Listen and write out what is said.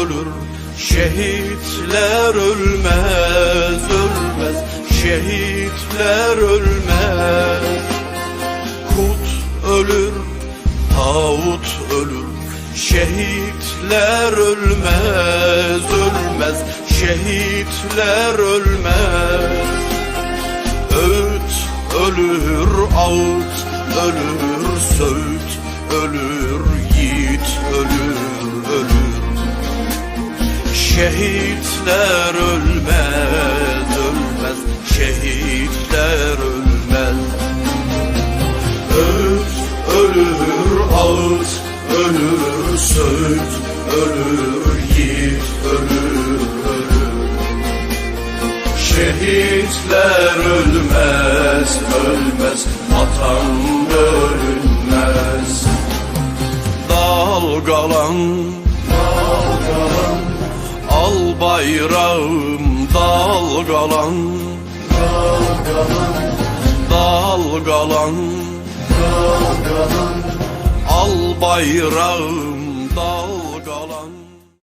ölür Şehitler ölmez ölmez Şehitler ölmez. Kut ölür Tağut ölür Şehitler ölmez ölmez Şehitler ölmez. Öğüt ölür ağıt ölür söğüt ölür Şehitler ölmez ölmez. Şehitler ölmez. Öğüt ölür ağıt ölür söğüt ölür yiğit ölür. Ölür Şehitler ölmez, ölmez, vatan bölünmez. Dalgalan, dalgalan, al bayrağım dalgalan, dalgalan, dalgalan, dalgalan, al bayrağım.